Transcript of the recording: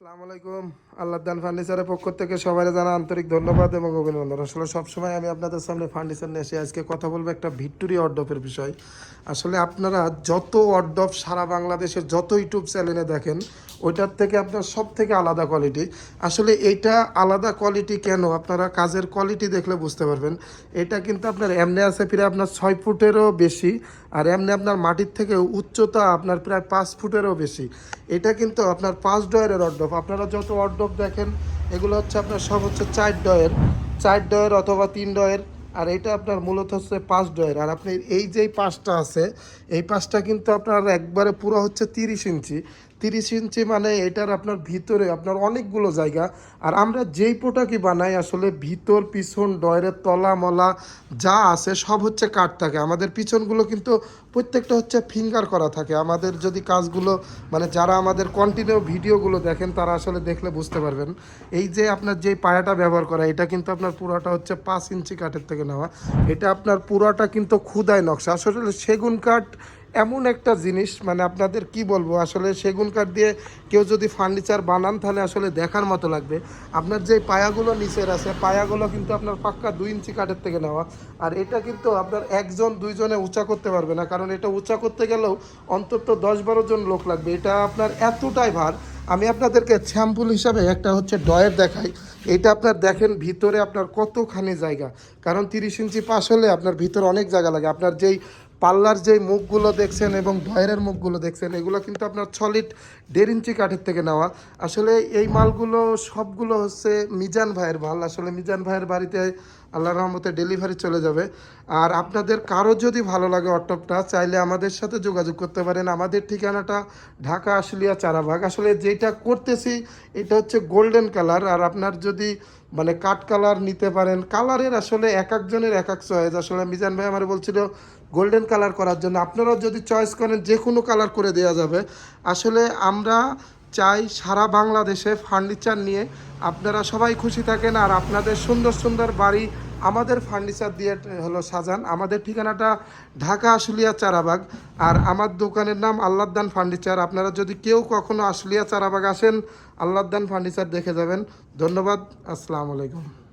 আসসালামু আলাইকুম। আল্লাহদান ফার্নিচারের পক্ষ থেকে সবাই জানা আন্তরিক ধন্যবাদ এবং অভিনন্দন। আসলে সবসময় আমি আপনাদের সামনে ফার্নিচার নিয়ে এসে আজকে কথা বলব একটা ভিক্টোরি অর্ডপের বিষয়। আসলে আপনারা যত অর্ডপ সারা বাংলাদেশের যত ইউটিউব চ্যানেলে দেখেন, ওইটার থেকে আপনার সব থেকে আলাদা কোয়ালিটি আসলে এইটা আলাদা কোয়ালিটি কেন? আপনারা কাজের কোয়ালিটি দেখলে বুঝতে পারবেন। এটা কিন্তু আপনার এমনি আছে প্রায় আপনার ছয় ফুটেরও বেশি, আর এমনি আপনার মাটির থেকে উচ্চতা আপনার প্রায় পাঁচ ফুটেরও বেশি। এটা কিন্তু আপনার পাঁচ ডয়ের অর্ডপ। আপনারা যত অর্ধব দেখেন, এগুলো হচ্ছে আপনার সব হচ্ছে চার ডয়ের। চার ডয়ের অথবা তিন ডয়ের, আর এটা আপনার মূলত হচ্ছে পাঁচ ডয়ের। আর আপনি এই যে পাঁচটা আছে, এই পাঁচটা কিন্তু আপনার একবারে পুরো হচ্ছে তিরিশ ইঞ্চি। তিরিশ ইঞ্চি মানে এটার আপনার ভিতরে, আপনার অনেকগুলো জায়গা। আর আমরা যেই পোটাকি বানাই, আসলে ভিতর, পিছন ডয়ের তলা, মলা, যা আছে, সব হচ্ছে কাঠ থাকে। আমাদের পিছনগুলো কিন্তু প্রত্যেকটা হচ্ছে ফিঙ্গার করা থাকে। আমাদের যদি কাজগুলো মানে যারা আমাদের কন্টিনিউ ভিডিওগুলো দেখেন, তারা আসলে দেখলে বুঝতে পারবেন। এই যে আপনার যে পায়াটা ব্যবহার করা, এটা কিন্তু আপনার পুরাটা হচ্ছে পাঁচ ইঞ্চি কাঠের থেকে নেওয়া। এটা আপনার পুরাটা কিন্তু ক্ষুদায় নকশা। আসলে সেগুন কাঠ এমন একটা জিনিস মানে আপনাদের কি বলব, আসলে সেগুন কাঠ দিয়ে কেউ যদি ফার্নিচার বানান, তাহলে আসলে দেখার মতো লাগবে। আপনার যে পায়াগুলো নিচের আছে, পায়াগুলো কিন্তু আপনার পাক্কা দুই ইঞ্চি কাঠের থেকে নেওয়া। আর এটা কিন্তু আপনার একজন, দুইজনে উঁচা করতে পারবে না, কারণ এটা উঁচা করতে গেলেও অন্তত দশ বারো জন লোক লাগবে। এটা আপনার এতটাই ভার। আমি আপনাদেরকে স্যাম্পুল হিসাবে একটা হচ্ছে ডয়ের দেখাই। এটা আপনার দেখেন ভিতরে আপনার কতখানি জায়গা। কারণ তিরিশ ইঞ্চি পাশ হলে আপনার ভিতরে অনেক জায়গা লাগে। আপনার যেই পাল্লার যে মুখগুলো দেখছেন এবং ডয়ের মুখগুলো দেখছেন, এগুলো কিন্তু আপনার সলিড দেড় ইঞ্চি কাঠের থেকে নেওয়া। আসলে এই মালগুলো সবগুলো হচ্ছে মিজান ভাইয়ের মাল। আসলে মিজান ভাইয়ের বাড়িতে আল্লাহ রহমতে ডেলিভারি চলে যাবে। আর আপনাদের কারও যদি ভালো লাগে অটপটা, চাইলে আমাদের সাথে যোগাযোগ করতে পারেন। আমাদের ঠিকানাটা ঢাকা আশুলিয়া চারাবাগ। আসলে যেটা করতেছি, এটা হচ্ছে গোল্ডেন কালার আর আপনার যদি মানে কাঠ কালার নিতে পারেন কালারের আসলে এক একজনের এক এক চয়েস আসলে মিজান ভাই আমার বলছিল গোল্ডেন কালার করার জন্য। আপনারাও যদি চয়েস করেন যে কোনো কালার করে দেওয়া যাবে। আসলে আমরা চাই সারা বাংলাদেশে ফার্নিচার নিয়ে। আপনারা সবাই খুশি থাকেন আর আপনাদের সুন্দর সুন্দর বাড়ি আমাদের ফার্নিচার দিয়ে হলো সাজান। আমাদের ঠিকানাটা ঢাকা আশুলিয়া চারাবাগ। আর আমার দোকানের নাম আল্লাহদান ফার্নিচার আপনারা যদি কেউ কখনো আশুলিয়া চারাবাগ আসেন আল্লাহদান ফার্নিচার দেখে যাবেন। ধন্যবাদ। আসসালামু আলাইকুম।